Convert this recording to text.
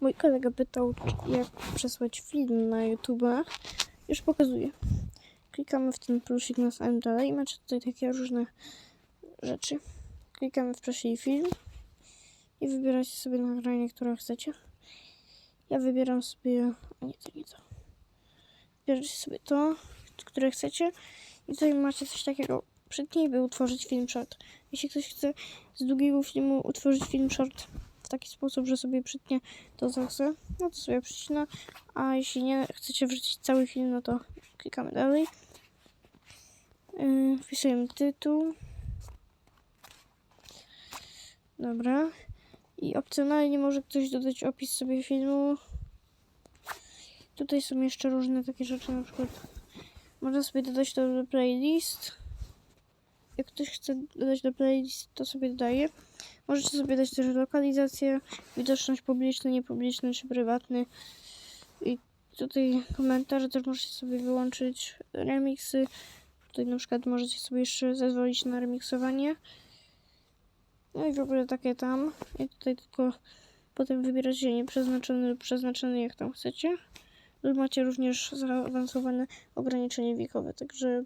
Mój kolega pytał, jak przesłać film na YouTube. Już pokazuję. Klikamy w ten plusik na samym dole i macie tutaj takie różne rzeczy. Klikamy w prześlij film i wybieracie sobie nagranie, które chcecie. Ja wybieram sobie... A nie, to nie to. Wybieracie sobie to, które chcecie i tutaj macie coś takiego. Przytnij, by utworzyć film short. Jeśli ktoś chce z długiego filmu utworzyć film short w taki sposób, że sobie przytnie to co chce, no to sobie przycina, a jeśli nie chcecie wrzucić cały film, no to klikamy dalej. Yy, wpisujemy tytuł. Dobra. I opcjonalnie może ktoś dodać opis sobie filmu. Tutaj są jeszcze różne takie rzeczy, na przykład można sobie dodać to do playlist. Jak ktoś chce dodać do playlist, to sobie dodaje. Możecie sobie dać też lokalizację, widoczność publiczny, niepubliczny czy prywatny. I tutaj komentarze też możecie sobie wyłączyć, remixy. Tutaj na przykład możecie sobie jeszcze zezwolić na remiksowanie. No i w ogóle takie tam. I tutaj tylko potem wybieracie nieprzeznaczony lub przeznaczony jak tam chcecie. Lub macie również zaawansowane ograniczenie wiekowe, także